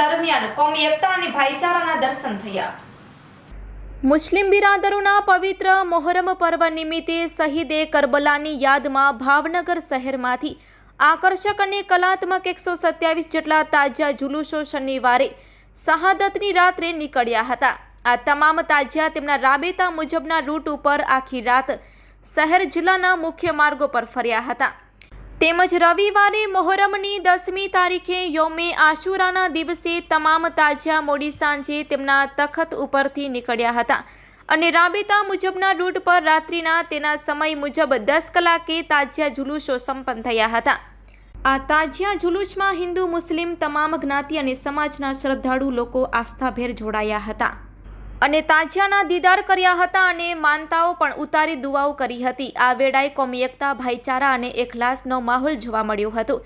દરમિયાન કોમી એકતા અને ભાઈચારાના દર્શન થયા. મુસ્લિમ બિરાદરોના પવિત્ર મોહરમ પર્વ નિમિત્તે શહીદે કરબલાની યાદમાં ભાવનગર શહેરમાંથી આકર્ષક અને કલાત્મક એકસો સત્યાવીસ જેટલા તાજા જુલુસો શનિવારે શહાદતની રાત્રે નીકળ્યા હતા. આ તમામ તાજિયા તેમના રાબેતા મુજબના રૂટ ઉપર આખી રાત શહેર જિલ્લાના મુખ્ય માર્ગો પર ફર્યા હતા. તેમજ રવિવારે મોહરમની દસમી તારીખે યોમે આશુરાના દિવસે તમામ તાજિયા મોડી સાંજે તેમના તખત ઉપરથી નીકળ્યા હતા. અને રાબેતા મુજબના રૂટ પર રાત્રિના તેના સમય મુજબ દસ કલાકે તાજિયા જુલુસો સંપન્ન થયા હતા. આ તાજિયા જુલુસમાં હિન્દુ, મુસ્લિમ, તમામ જ્ઞાતિ અને સમાજના શ્રદ્ધાળુ લોકો આસ્થાભેર જોડાયા હતા. અને તાજિયાના દીદાર કર્યા હતા અને માનતાઓ પણ ઉતારી દુવાઓ કરી હતી. આ વેળાએ કોમી એકતા, ભાઈચારા અને એકલાસનો માહોલ જોવા મળ્યો હતો.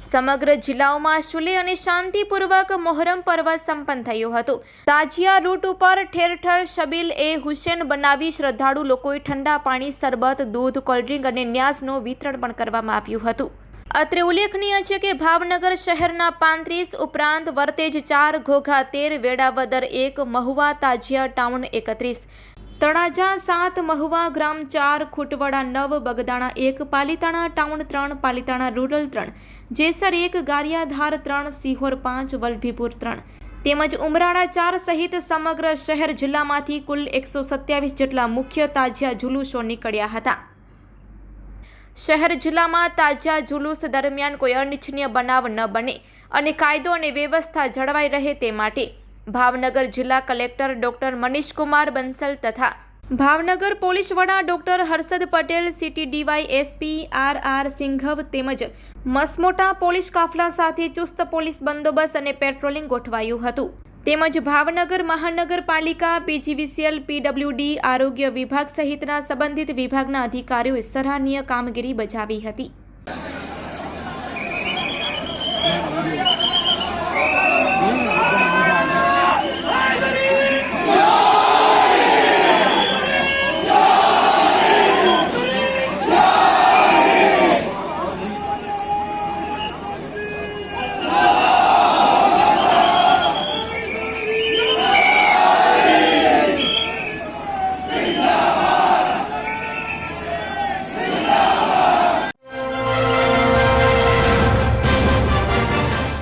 સમગ્ર જિલ્લાઓમાં શુલે અને શાંતિપૂર્વક મોહરમ પર્વ સંપન્ન થયું હતું. તાજિયા રૂટ ઉપર ઠેર ઠેર શબીલ એ હુસેન બનાવી શ્રદ્ધાળુ લોકોએ ઠંડા પાણી, શરબત, દૂધ, કોલ્ડ્રિંક અને ન્યાસનું વિતરણ પણ કરવામાં આવ્યું હતું. અત્રે ઉલ્લેખનીય છે કે ભાવનગર શહેરના પાંત્રીસ ઉપરાંત વર્તેજ ચાર ઘોઘા તેર, વેડાવદર એક, મહુવા, તાજિયા ટાઉન એકત્રીસ. તળાજા સાત, મહુવા ગ્રામ ચાર, ખૂટવડા નવ, બગદાણા એક, પાલિતાણા ટાઉન ત્રણ, પાલિતાણા રૂરલ ત્રણ, જેસર એક, ગારિયાધાર ત્રણ, સિહોર પાંચ, વલભીપુર ત્રણ. તેમજ ઉમરાળા ચાર સહિત સમગ્ર શહેર જિલ્લામાંથી કુલ એકસો સત્યાવીસ જેટલા મુખ્ય તાજિયા જુલુસો નીકળ્યા હતા. શહેર જિલ્લામાં તાજા જુલુસ દરમિયાન કોઈ અનિચ્છનીય બનાવ ન બને અને કાયદો અને વ્યવસ્થા જળવાઈ રહે તે માટે ભાવનગર જિલ્લા કલેક્ટર ડોક્ટર મનીષકુમાર બંસલ તથા ભાવનગર પોલીસ વડા doctor Harshad Patel, city DY SP R R Singhav તેમજ મસમોટા પોલીસ કાફલા સાથે ચુસ્ત પોલીસ બંદોબસ્ત અને પેટ્રોલિંગ ગોઠવાયું હતું. તેમજ ભાવનગર મહાનગરપાલિકા, પીજીવીસીએલ, પીડબ્લ્યુડી, આરોગ્ય વિભાગ સહિતના સંબંધિત વિભાગના અધિકારીઓએ સરાહનીય કામગીરી બજાવી હતી.